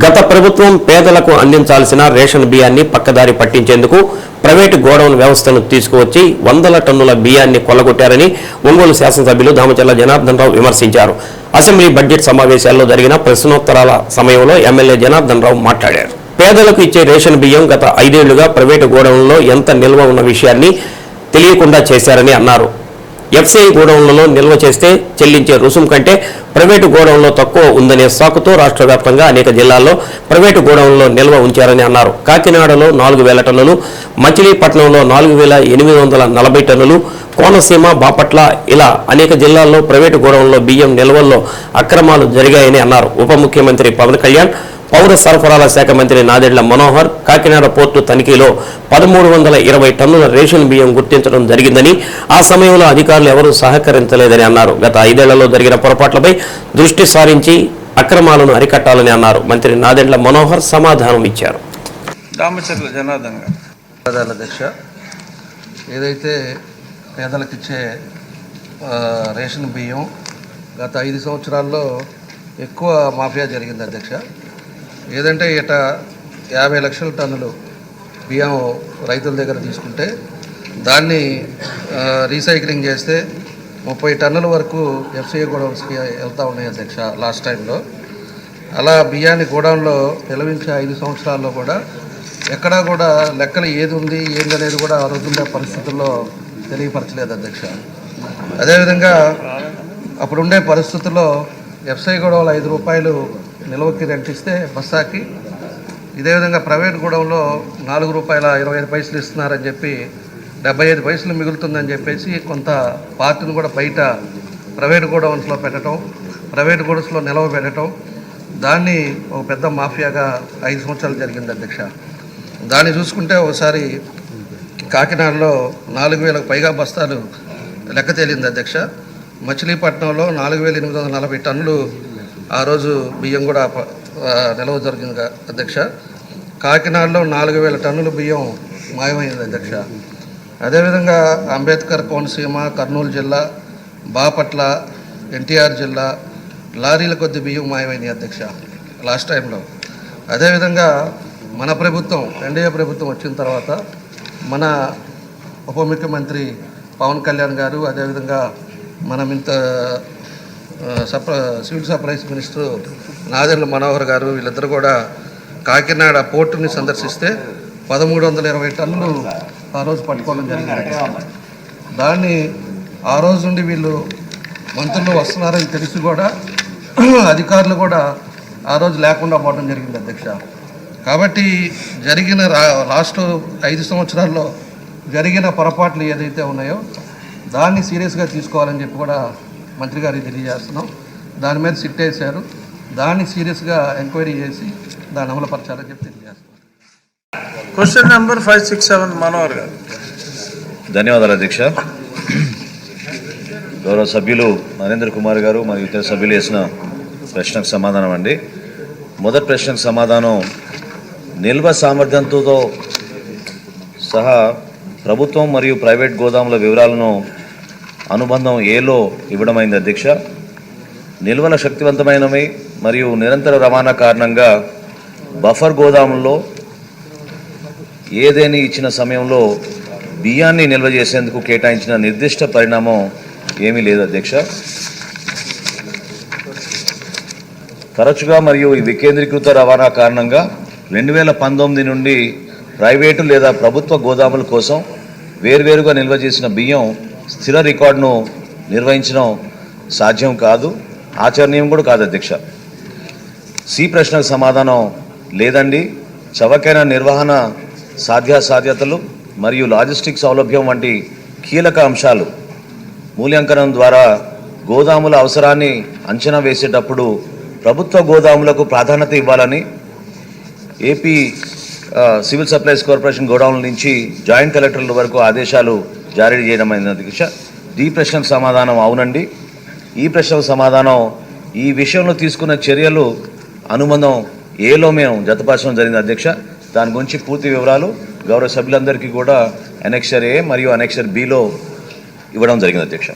గత ప్రభుత్వం పేదలకు అందించాల్సిన రేషన్ బియ్యాన్ని పక్కదారి పట్టించేందుకు ప్రైవేటు గోడౌన్ వ్యవస్థను తీసుకువచ్చి వందల టన్నుల బియ్యాన్ని కొల్లగొట్టారని ఒంగోలు శాసనసభ్యులు దామచర్ల జనార్దన్ రావు విమర్శించారు. అసెంబ్లీ బడ్జెట్ సమావేశాల్లో జరిగిన ప్రశ్నోత్తరాల సమయంలో ఎమ్మెల్యే జనార్దన్ రావు మాట్లాడారు. పేదలకు ఇచ్చే రేషన్ బియ్యం గత ఐదేళ్ళుగా ప్రైవేటు గోడౌన్లో ఎంత నిల్వ ఉన్న విషయాన్ని తెలియకుండా చేశారని అన్నారు. ఎఫ్సిఐ గోడౌన్లలో నిల్వ చేస్తే చెల్లించే రుసుం కంటే ప్రైవేటు గోడౌన్లో తక్కువ ఉందనే సాకుతో రాష్ట్ర వ్యాప్తంగా అనేక జిల్లాల్లో ప్రైవేటు గోడౌన్లో నిల్వ ఉంచారని అన్నారు. కాకినాడలో నాలుగు వేల టన్నులు మచిలీపట్నంలో నాలుగు వేల ఎనిమిది వందల నలభై టన్నులు కోనసీమ బాపట్ల ఇలా అనేక జిల్లాల్లో ప్రైవేటు గోడౌన్లో బియ్యం నిల్వల్లో అక్రమాలు జరిగాయని అన్నారు. ఉప ముఖ్యమంత్రి పవన్ కళ్యాణ్ పౌర సరఫరాల శాఖ మంత్రి నాదెళ్ళ మనోహర్ కాకినాడ పోర్టు తనిఖీలో పదమూడు వందల ఇరవై టన్నుల రేషన్ బియ్యం గుర్తించడం జరిగిందని ఆ సమయంలో అధికారులు ఎవరూ సహకరించలేదని అన్నారు. గత ఐదేళ్ళలో జరిగిన పొరపాట్లపై దృష్టి సారించి అక్రమాలను అరికట్టాలని అన్నారు. మంత్రి నాదెండ్ల మనోహర్ సమాధానం ఇచ్చారు. రామచంద్ర జనార్దన్ అధ్యక్ష ఏదైతే పేదలకు ఇచ్చే ఆ, రేషన్ బియ్యం గత ఐదు సంవత్సరాల్లో ఎక్కువ మాఫియా జరిగింది అధ్యక్ష. ఏదంటే ఇట యాభై లక్షల టన్నులు బియ్యం రైతుల దగ్గర తీసుకుంటే దాన్ని రీసైక్లింగ్ చేస్తే ముప్పై టన్నుల వరకు ఎఫ్సీఏ గోడౌన్స్కి వెళ్తూ ఉన్నాయి అధ్యక్ష లాస్ట్ టైంలో. అలా బియ్యాన్ని గోడౌన్లో నిలవించే ఐదు సంవత్సరాల్లో కూడా ఎక్కడా కూడా లెక్కలు ఏది ఉంది ఏందనేది కూడా ఆ రోజుల్లో పరిస్థితుల్లో తెలియపరచలేదు అధ్యక్ష. అదేవిధంగా అప్పుడుండే పరిస్థితుల్లో ఎఫ్సై గొడవలు ఐదు రూపాయలు నిల్వకి రెంట్ ఇస్తే బస్సాకి. ఇదే విధంగా ప్రైవేట్ గూడెంలో నాలుగు రూపాయల ఇరవై ఐదు పైసలు ఇస్తున్నారని చెప్పి డెబ్బై ఐదు పైసలు మిగులుతుందని చెప్పేసి కొంత పార్టీని కూడా బయట ప్రైవేట్ గోడౌన్స్లో పెట్టడం ప్రైవేట్ గోడౌన్స్లో నిల్వ పెట్టడం దాన్ని ఒక పెద్ద మాఫియాగా ఐదు సంవత్సరాలు జరిగింది అధ్యక్ష. దాన్ని చూసుకుంటే ఒకసారి కాకినాడలో నాలుగు వేలకు పైగా బస్తాలు లెక్క తేలింది అధ్యక్ష. మచిలీపట్నంలో నాలుగు వేల ఎనిమిది వందల నలభై టన్నులు ఆ రోజు బియ్యం కూడా నిల్వ జరిగింది అధ్యక్ష. కాకినాడలో నాలుగు వేల టన్నుల బియ్యం మాయమైంది అధ్యక్ష. అదేవిధంగా అంబేద్కర్ కోనసీమ కర్నూలు జిల్లా బాపట్ల ఎన్టీఆర్ జిల్లా లారీల కొద్ది బియ్యం మాయమైంది అధ్యక్ష లాస్ట్ టైంలో. అదేవిధంగా మన ప్రభుత్వం ఎన్డీఏ ప్రభుత్వం వచ్చిన తర్వాత మన ఉప ముఖ్యమంత్రి పవన్ కళ్యాణ్ గారు అదేవిధంగా మనం ఇంత సప్ల civil supplies minister Nadendla Manohar గారు వీళ్ళిద్దరు కూడా కాకినాడ పోర్టుని సందర్శిస్తే పదమూడు వందల ఇరవై టన్నులు ఆ రోజు పట్టుకోవడం జరిగింది. దాన్ని ఆ రోజు నుండి వీళ్ళు మంత్రులు వస్తున్నారని తెలిసి కూడా అధికారులు కూడా ఆ రోజు లేకుండా పోవడం జరిగింది అధ్యక్ష. కాబట్టి జరిగిన రా లాస్ట్ ఐదు సంవత్సరాల్లో జరిగిన పొరపాట్లు ఏదైతే ఉన్నాయో దాన్ని సీరియస్గా తీసుకోవాలని చెప్పి కూడా మంత్రి గారికి తెలియజేస్తున్నాం. దాని మీద సిట్ వేశారు. దాన్ని సీరియస్గా ఎంక్వైరీ చేసి దాన్ని అమలుపరచాలని చెప్పి తెలియజేస్తున్నాం. Question number five six seven Manohar గారు. ధన్యవాదాలు అధ్యక్ష. గౌరవ సభ్యులు నరేంద్ర కుమార్ గారు మరియు ఇతర సభ్యులు వేసిన ప్రశ్నకు సమాధానం అండి. మొదటి ప్రశ్నకు సమాధానం నిల్వ సామర్థ్యంతో సహా ప్రభుత్వం మరియు ప్రైవేట్ గోదాముల వివరాలను అనుబంధం ఏలో ఇవ్వడమైంది అధ్యక్ష. నిల్వల శక్తివంతమైనవి మరియు నిరంతర రవాణా కారణంగా బఫర్ గోదాముల్లో ఏదేని ఇచ్చిన సమయంలో బియ్యాన్ని నిల్వ చేసేందుకు కేటాయించిన నిర్దిష్ట పరిణామం ఏమీ లేదు అధ్యక్ష. తరచుగా మరియు ఈ వికేంద్రీకృత రవాణా కారణంగా రెండు వేల పంతొమ్మిది నుండి ప్రైవేటు లేదా ప్రభుత్వ గోదాముల కోసం వేర్వేరుగా నిల్వ చేసిన బియ్యం స్థిర రికార్డును నిర్వహించడం సాధ్యం కాదు. ఆచరణీయం కూడా కాదు అధ్యక్ష. సి ప్రశ్నకు సమాధానం లేదండి. చవకైన నిర్వహణ సాధ్యాసాధ్యతలు మరియు లాజిస్టిక్ సౌలభ్యం వంటి కీలక అంశాలు. మూల్యాంకనం ద్వారా గోదాముల అవసరాన్ని అంచనా వేసేటప్పుడు ప్రభుత్వ గోదాములకు ప్రాధాన్యత ఇవ్వాలని ఏపీ సివిల్ సప్లైస్ కార్పొరేషన్ గోడౌన్ల నుంచి జాయింట్ కలెక్టర్ల వరకు ఆదేశాలు జారీ చేయడమైనది అధ్యక్ష ఈ ప్రశ్నకు సమాధానం అవునండి. ఈ ప్రశ్నకు సమాధానం ఈ విషయంలో తీసుకున్న చర్యలు అనుబంధం ఏలో మేము జతపరచడం జరిగింది అధ్యక్ష. దాని గురించి పూర్తి వివరాలు గౌరవ సభ్యులందరికీ కూడా అనెక్షర్ ఏ మరియు అనెక్షర్ బిలో ఇవ్వడం జరిగింది అధ్యక్ష.